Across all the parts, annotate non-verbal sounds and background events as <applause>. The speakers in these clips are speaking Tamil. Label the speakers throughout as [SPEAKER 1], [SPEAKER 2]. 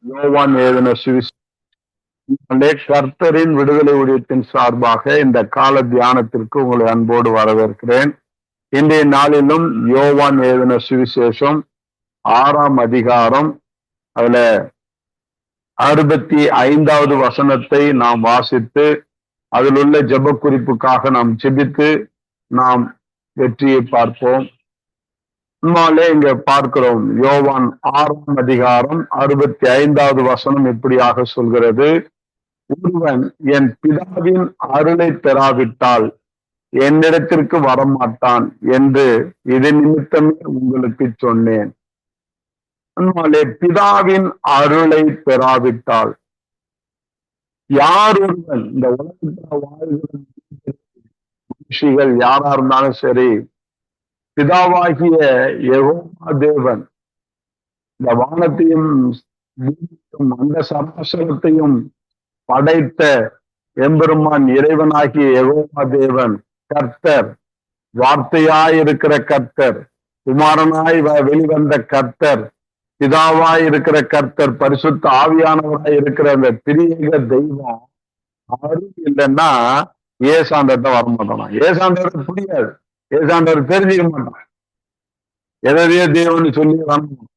[SPEAKER 1] யோவான் எழுதின சுவிசே கர்த்தரின் விடுதலை ஊழியத்தின் சார்பாக இந்த கால தியானத்திற்கு உங்களை அன்போடு வரவேற்கிறேன். இன்றைய நாளிலும் யோவான் எழுதின சுவிசேஷம் ஆறாம் அதிகாரம் அதுல அறுபத்தி ஐந்தாவது வசனத்தை நாம் வாசித்து அதில் உள்ள ஜெப குறிப்புக்காக நாம் செபித்து நாம் வெற்றியை பார்ப்போம். உண்மையிலே இங்க பார்க்கிறோம். யோவான் ஆறாம் அதிகாரம் அறுபத்தி ஐந்தாவது வசனம் இப்படியாக சொல்கிறது. ஒருவன் என் பிதாவின் அருளை பெறாவிட்டால் என்னிடத்திற்கு வரமாட்டான் என்று இது நிமித்தமே உங்களுக்கு சொன்னேன். உண்மையிலே பிதாவின் அருளை பெறாவிட்டால் யார் ஒருவன்? இந்த உலகத்தில் வாழ்கிற மனுஷிகள் யாரா இருந்தாலும் சரி பிதாவாகிய யகோமா தேவன் இந்த வானத்தையும் அந்த சராசரத்தையும் படைத்த எம்பெருமான் இறைவனாகிய யகோமா தேவன் கர்த்தர் வார்த்தையாய் இருக்கிற கர்த்தர் குமாரனாய் வ- வெளிவந்த கர்த்தர் பிதாவாய் இருக்கிற கர்த்தர் பரிசுத்த ஆவியானவராய் இருக்கிற அந்த திரியக தெய்வம் அருள் இல்லைன்னா ஏசாண்டர்கிட்ட வரமாட்டானா ஏசாண்டத்தை புரியாது ஏதாண்டவர் தெரிஞ்சுக்க மாட்டான் எதையோ தேவன் சொல்லி வரணும்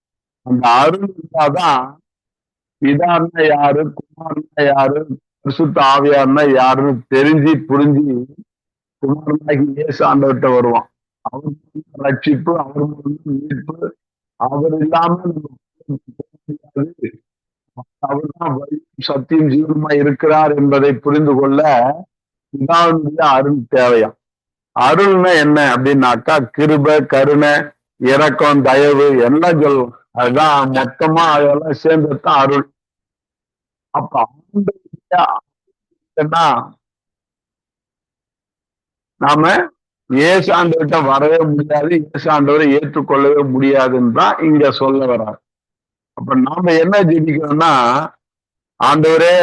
[SPEAKER 1] அந்த அருள் இருந்தாதான் பிதான்னா யாரு குமார்னா யாரு பரிசுத்த ஆவியார்னா யாருன்னு தெரிஞ்சு புரிஞ்சு குமாரனாகி இயேசு ஆண்டவர்கிட்ட வருவான். அவர் மூலம் ரட்சிப்பு அவர் மூலம் மீட்பு அவர் இல்லாம முடியாது அவர்தான் சத்தியம் ஜீவனமா இருக்கிறார் என்பதை புரிந்து கொள்ள பிதாவினுடைய அருள் தேவையாம். அருள்னா என்ன அப்படின்னாக்கா கிருபை கருணை இரக்கம் தயவு எல்லாம் சொல்லுவோம் அதுதான் மொத்தமா அதெல்லாம் சேர்ந்ததுதான் அருள். அப்ப ஆண்டவருடைய நாம ஏசாண்டவர்கிட்ட வரவே முடியாது ஏசாண்டவரை ஏற்றுக்கொள்ளவே முடியாதுன்னு தான் இங்க சொல்ல வர்றாரு அப்ப நாம என்ன ஜெபிக்கணும்னா ஆண்டவரே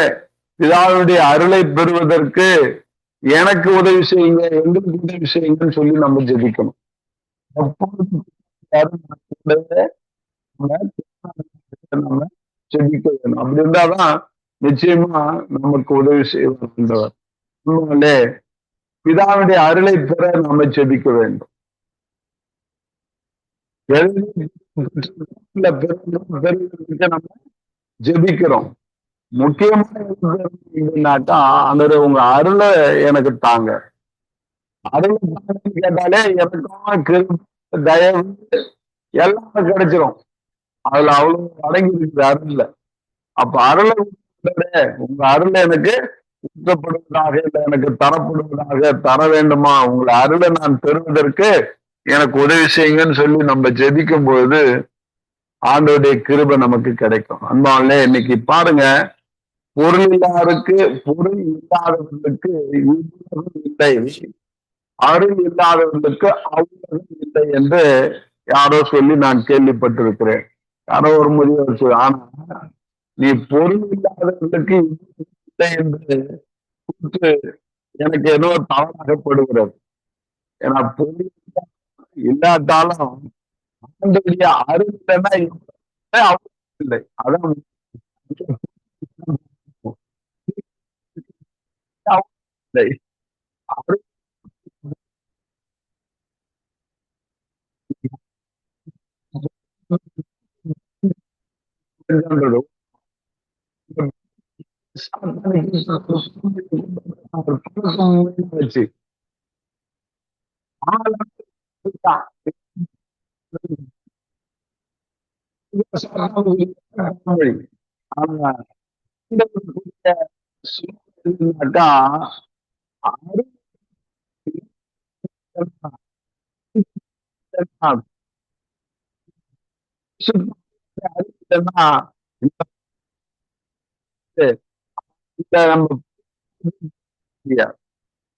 [SPEAKER 1] பிதாவுடைய அருளை பெறுவதற்கு எனக்கு உதவி செய்யுங்க எங்களுக்கு உதவி செய்யுங்கன்னு சொல்லி நம்ம ஜெபிக்கணும். நம்ம ஜெபிக்க வேணும். அப்படி இருந்தாதான் நிச்சயமா நமக்கு உதவி செய்வார் உண்மையிலே பிதாவுடைய அருளை பெற நம்ம ஜெபிக்க வேண்டும். நம்ம ஜெபிக்கிறோம். முக்கியமான அந்த உங்க அருளை எனக்கு தாங்க. அருளை கேட்டாலே எனக்கும் தயவு எல்லாம் கிடைச்சிரும். அதுல அவ்வளவு அடங்கி இருக்குது அருள்ல. அப்ப அருளை உங்க அருளை எனக்கு ஊற்றப்படுவதாக இல்லை எனக்கு தரப்படுவதாக தர வேண்டுமா? உங்களை அருளை நான் பெறுவதற்கு எனக்கு உதவி செய்யுங்கன்னு சொல்லி நம்ம ஜெபிக்கும் பொழுது ஆண்டோடைய கிருபை நமக்கு கிடைக்கும். அன்பாலே இன்னைக்கு பாருங்க பொருள் இல்லாருக்கு பொருள் இல்லாதவர்களுக்கு இல்லை. அருள் இல்லாதவர்களுக்கு அவ்வுலகம் இல்லை என்று யாரோ சொல்லி நான் கேள்விப்பட்டிருக்கிறேன். யாரோ ஒரு முதியவர் சொல்லி ஆனா நீ பொருள் இல்லாதவர்களுக்கு இல்லை என்று கூற்று எனக்கு ஏதோ தவறாகப்படுகிறது. ஏன்னா பொருள் இல்லாட்டாலும் ஆண்டவருடைய அருள் இல்லைன்னா அவ்வளவு இல்லை. அதான் இல்லை அருள் என்றது வச்சு ஆனா சொன்னாக்கா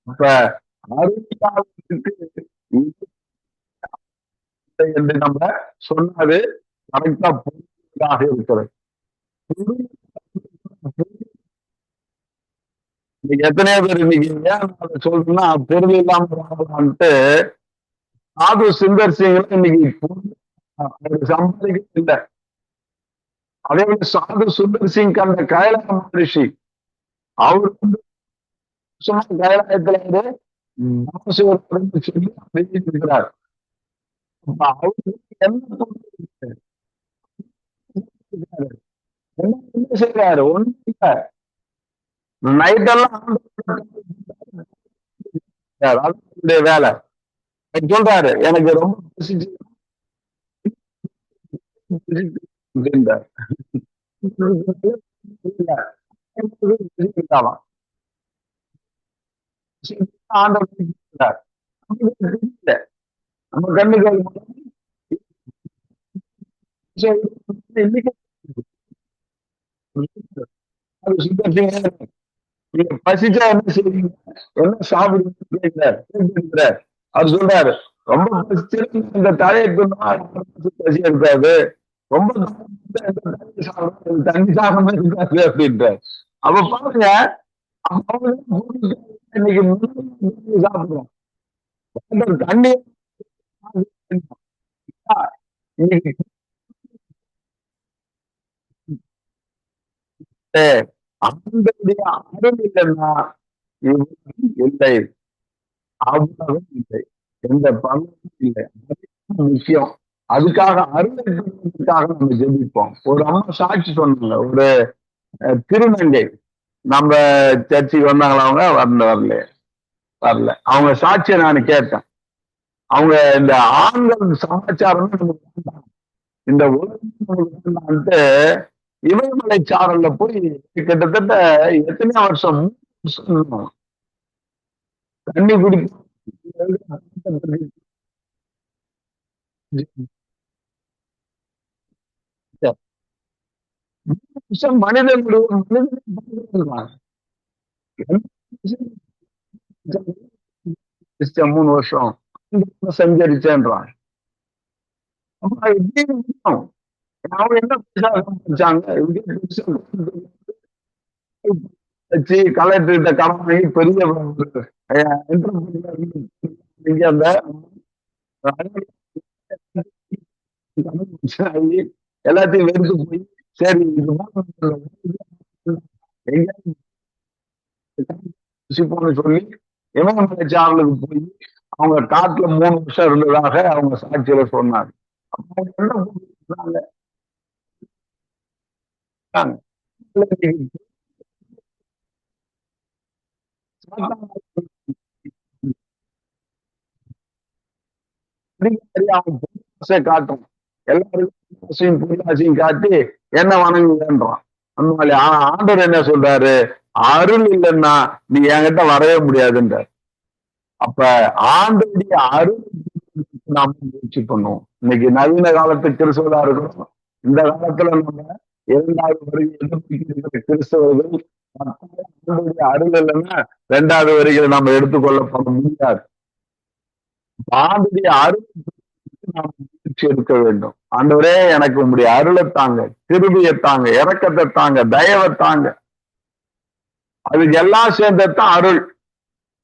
[SPEAKER 1] அப்ப அருளாளருக்கு என்று நம்ம சொன்னது கரெக்டா பொருளாக இருக்கிறது இன்னைக்கு எத்தனையோ பேர் இன்னைக்கு ஏன் அதை சொல்றேன்னா பொருள் இல்லாம வாழலான்ட்டு சாது சுந்தர் சிங் இன்னைக்கு அவர் சம்பாதிக்க இல்லை. அதே போல சாது சுந்தர் சிங் அந்த கைலாய மகரிஷி அவர் வந்து சும்மா கைலாயத்துல இருந்து நாமசிவத்தை சொல்லி அப்ப அவருக்கு? என்ன என்ன செய்யறாரு ஒண்ணும் இல்ல. நைட் எல்லாம் வேலை. சொல்றாரு எனக்கு ரொம்ப நம்ம கண்ணுக்கு இன்னைக்கு நீங்க பசிச்சா என்ன செய்வீங்க? என்ன சாப்பிடுங்க அவர் சொல்றாரு ரொம்ப பசிச்சு இந்த தலையை பசி எடுக்காது. ரொம்ப தண்ணி சாப்பிடாது, தண்ணி சாப்பிடாம இருக்காது அப்படின்றார். அப்ப பாருங்க இன்னைக்கு முன்னாடி சாப்பிடுறோம். தண்ணி <laughs> இன்னைக்கு அவங்களுடைய அருள் இல்லைன்னா இவர்கள் இல்லை. அவ்வளவும் இல்லை. எந்த பலனும் இல்லை. முக்கியம். அதுக்காக அருளை நம்ம ஜெபிப்போம். ஒரு அம்மா சாட்சி சொன்னாங்க. ஒரு திருநங்கை. நம்ம சர்ச்சுக்கு வந்தாங்களா அவங்க? வரல வரல. வரல. அவங்க சாட்சியை நான் கேட்டேன். அவங்க இந்த ஆண்கள் சமாச்சாரம் இந்த உலகம் நமக்கு இமயமலை சாரல்ல போய் கிட்டத்தட்ட எத்தனை வருஷம் வருஷம் தண்ணி குடிக்க மனிதன் மூணு வருஷம். செஞ்சரிச்சேன்றான். அப்ப எப்படி அவங்க என்ன பைசா கடன் வாங்கி பெரிய இங்க அந்த? ஆகி <laughs> எல்லாத்தையும் வெறுத்து போய் சரி இதுதான் எங்கேயாவது சொல்லி இமயமலை சாரலுக்கு போய் அவங்க காட்டுல மூணு வருஷம் இருந்ததாக அவங்க சாட்சியில சொன்னாங்க அப்ப அவங்க என்ன புரிஞ்சுக்கிட்டாங்க? சொன்னாங்க. அவன் பொருளாசை காட்டும் எல்லாருக்கும் புரியாசையும் காட்டி என்ன வணங்குங்கன்றான் அந்த மாதிரி ஆண்டவர் என்ன சொல்றாரு அருள் இல்லைன்னா நீ என்கிட்ட வரவே முடியாதுன்றார் அப்ப ஆண்டோடைய அருள் நாம முயற்சி பண்ணுவோம் இன்னைக்கு நவீன காலத்து கிறிஸ்தவரா இருக்கணும் இந்த காலத்துல நம்ம இரண்டாவது வருகை எதிர்பார்க்கிற கிறிஸ்தவர்கள் ஆண்டுடைய அருள் இல்லைன்னா இரண்டாவது வருகையை நம்ம எடுத்துக்கொள்ளப்பட முடியாது. ஆண்டுடைய அருள் நாம் முயற்சி எடுக்க வேண்டும். ஆண்டவரே எனக்கு உங்களுடைய அருளை தாங்க கிருபையை தாங்க இறக்கத்தை தாங்க தயவை தாங்க. அதுக்கு எல்லாம் சேர்ந்ததுதான் அருள்.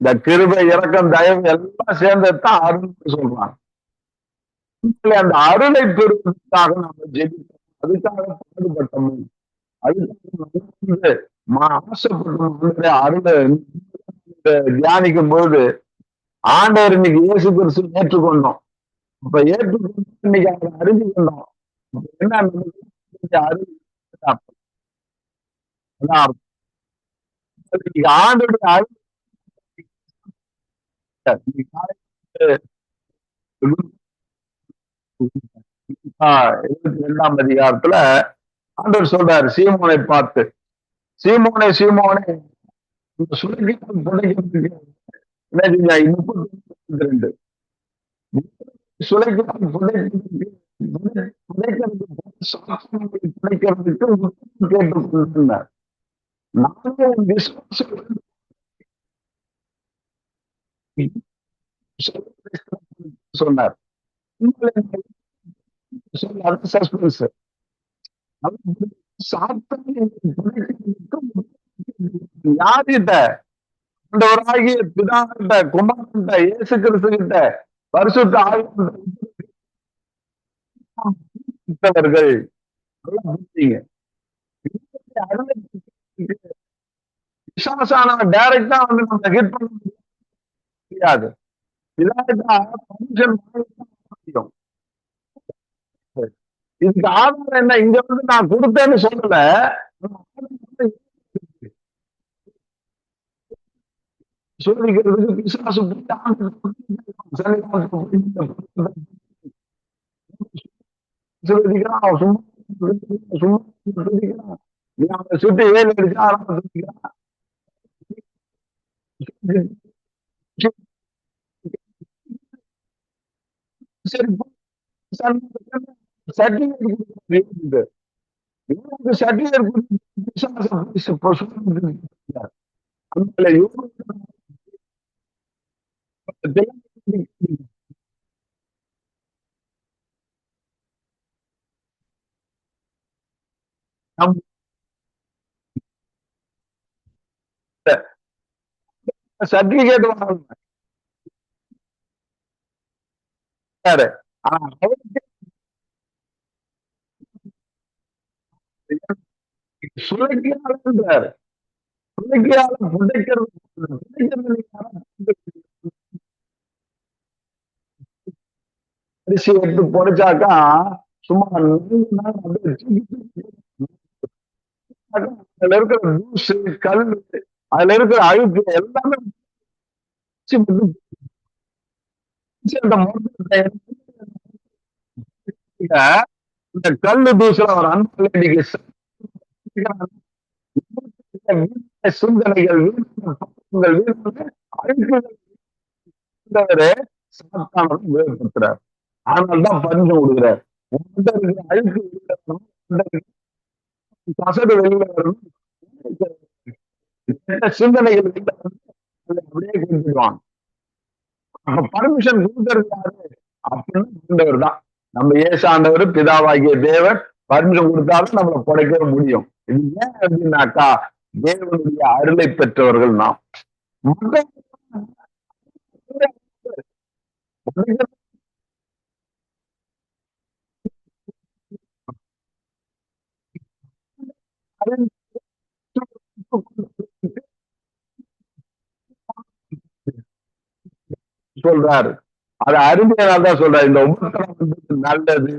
[SPEAKER 1] இந்த கிருபை இறக்கம் தயவு எல்லாம் சேர்ந்ததுதான் அருள்னு சொல்றாங்க. அந்த அருளை பெறுவதற்காக நம்ம ஜெபிக்க அதுக்காக பாடுபட்டமும் அதுக்காக நம்ம மா- ஆசைப்பட்டோம் அருளை தியானிக்கும் போது ஆண்டவர் இன்னைக்கு இயேசு கிறிஸ்து ஏற்றுக்கொண்டோம். அப்ப ஏற்றுக்கொண்டு இன்னைக்கு அவரை அறிந்து கொண்டோம். என்ன அறிவு இந்த அருள் இருபத்தி ரெண்டாம் அதிகாரத்துல ஆண்டவர் சொல்றாரு சீமோனை பார்த்து சீமோனை சீமோனை இந்த புடைக்கிறதுக்கு என்ன முப்பத்தி ரெண்டு புடைக்கிறதுக்கு நானும் விசுவாசம் சொன்னார் சொன்னார் சஸ்பென்ஸ் யார்கிட்ட? ஆண்டவராகிய பிதாகிட்ட குமாரன்ட்ட இயேசு கிறிஸ்து கிட்ட பரிசுத்த ஆவியானவர்கள் டைரக்டா வந்து நம்ம ஹிட் பண்ண முடியாது. முடியும் இதுக்கு ஆதாரம் என்ன இங்க வந்து நான் கொடுத்தேன்னு சொல்லல. சோதிக்கிறதுக்கு பிசாசு சும்மா சுட்டு ஏழு அடிச்சா ஆரம்ப சோதிக்கிறான் சரி சர்டிபிகேட் சர்டிபிகேட் வாங்கணும் அவருக்கு சுழற்சியாளர். சுழற்சியாளர் புதைக்கிறது அரிசி எடுத்து பொடைச்சாக்கா சும்மா அதுல இருக்கிற ஜூஸ் கல் அதுல இருக்கிற அழுக்கு எல்லாமே இந்த கல்லு தூசுல ஒரு அன்பு சிந்தனைகள் அழுக்குகள் வேறுபடுத்துறார் ஆனால்தான் பரிந்து விடுகிறார் அழுக்கு கசடு வெளியில வரணும் சிந்தனைகள் அப்படியே கொடுத்துருவான் பர்மிஷன் கொடுக்கறது யாரு? அப்படின்னு தான். நம்ம ஏசாண்டவர் பிதாவாகிய தேவர் பர்மிஷன் கொடுத்தாலும் நம்மளை புடைக்க முடியும். இது ஏன் அப்படின்னாக்கா தேவனுடைய அருளை பெற்றவர்கள் நாம். சொல்றாரு. அது அறிஞரால் தான் சொல்றாரு. இந்த உபத்திரம் வந்து நல்லது.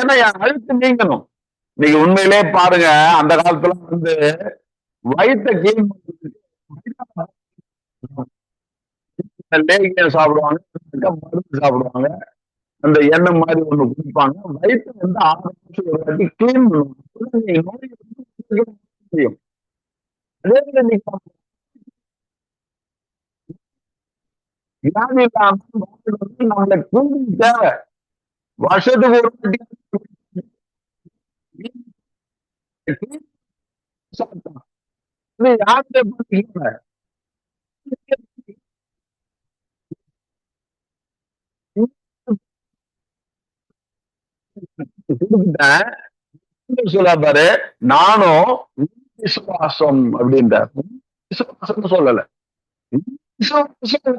[SPEAKER 1] ஏன்னா என் அழுத்து நீங்கணும். நீங்க உண்மையிலே பாருங்க அந்த காலத்துல வந்து வயிற்ற கீழ் லேகியம் சாப்பிடுவாங்க மருந்து சாப்பிடுவாங்க. அந்த எண்ணெய் மாதிரி ஒண்ணு குடிப்பாங்க. வயிற்று வந்து ஆறு ஒரு வாட்டி கிளீன் பண்ணுவாங்க. முடியும். அதே போல வியாதி இல்லாம நம்மளை கூலி தேவை வருஷத்துக்கு ஒரு வாட்டி யார்கிட்ட பண்ணீங்க பாரு நானும் விசுவாசம் அப்படின்ற விசுவாசம் சொல்லல. விசுவாசம்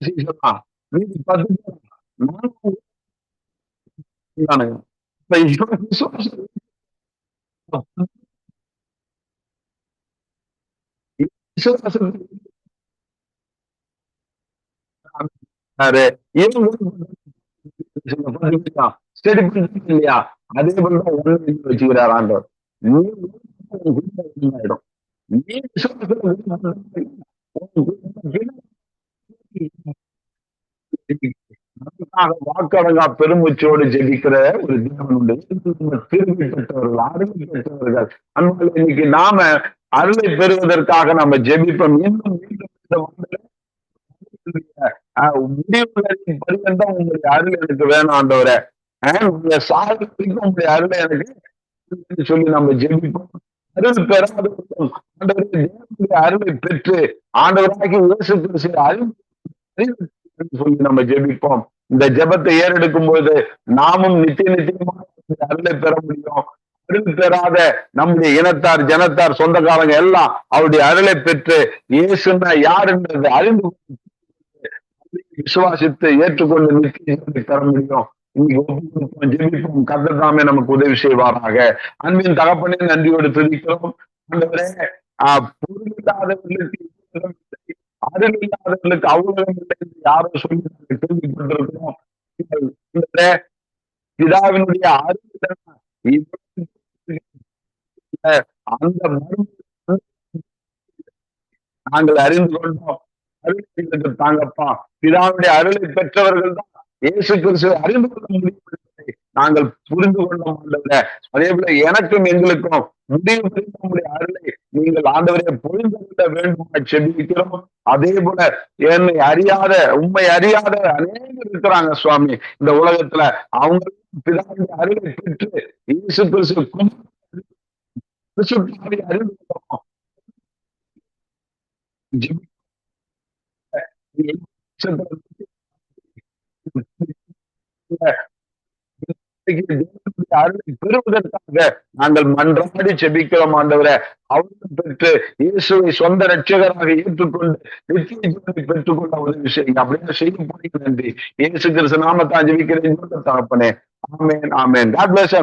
[SPEAKER 1] இவன் விசுவாசம் இல்லையா அதே போலதான் ஒண்ணு வச்சுக்கிறார் ஆண்டவர் ஆயிடும் நீ வாக்கடங்கா பெருமூச்சோடு ஜெபிக்கிற ஒரு தினம் உண்டு. திரும்பி பெற்றவர்கள் அருமை பெற்றவர்கள் அதனால இன்னைக்கு நாம அருளை பெறுவதற்காக நம்ம ஜெபிப்போம். இன்னும் மீண்டும் முடிவுகளின் பரியந்தம் உங்களுடைய அருள் எனக்கு வேணும் ஆண்டவரை. நீங்க சாக உங்களுடைய அருளை எனக்கு சொல்லி நம்ம ஜெபிப்போம். அருள் பெறாதவர்களும் ஆண்டவரே அருளை பெற்று ஆண்டவராகி இயேசு கிறிஸ்து சொல்லி நம்ம ஜெபிப்போம். இந்த ஜெபத்தை ஏறெடுக்கும் போது நாமும் நித்திய நித்தியமாக அருளை பெற முடியும். அருள் பெறாத நம்முடைய இனத்தார் ஜனத்தார் சொந்தக்காரங்க எல்லாம் அவருடைய அருளை பெற்று இயேசுன்னா யாருன்றது அறிந்து விசுவாசித்து ஏற்றுக்கொண்டு நித்திய பெற முடியும். இன்னைக்கு ஜெபிப்போம். கர்த்தர் நமக்கு உதவி செய்வாராக. அன்பின் தகப்பனே நன்றியோடு துதிக்கிறோம். ஆண்டவரே ஆஹ் பொருள் இல்லாதவர்களுக்கு அருள் இல்லாதவர்களுக்கு அவ்வளவு இல்லை என்று யாரோ சொல்லி கேள்விப்பட்டிருக்கிறோம். பிதாவினுடைய அருள் அந்த நாங்கள் அறிந்து கொண்டோம். அருள் தாங்கப்பா. பிதாவுடைய அருளை பெற்றவர்கள் தான் இயேசு கிறிஸ்து அறிந்து கொள்ள முடியும். நாங்கள் புரிந்து கொள்ள அல்ல அதே போல எனக்கும் எங்களுக்கும் முடிவு நம்முடைய அருளை நீங்கள் ஆண்டவரை புரிந்து கொள்ள வேண்டும் செபிக்கிறோம். அதே போல என்னை அறியாத உண்மை அறியாத அநேகர் இருக்கிறாங்க சுவாமி. இந்த உலகத்துல அவங்க பிதாவுடைய அருளை பெற்று இயேசு கிறிஸ்து அறிந்து கொள்ளணும் அருளை பெறுவதற்காக நாங்கள் மன்றாடி செபிக்கிறோம் ஆண்டவரை. அவரும் பெற்று இயேசுவை சொந்த ரட்சகராக ஏற்றுக்கொண்டு நித்திய பெற்றுக்கொள்ள உதவி செய்யுங்க. அப்படின்னு செய்ய போறீங்க நன்றி. இயேசு கிறிஸ்து நாமத்தான் ஜெபிக்கிறேன் தகப்பனே. ஆமேன் ஆமேன். God plus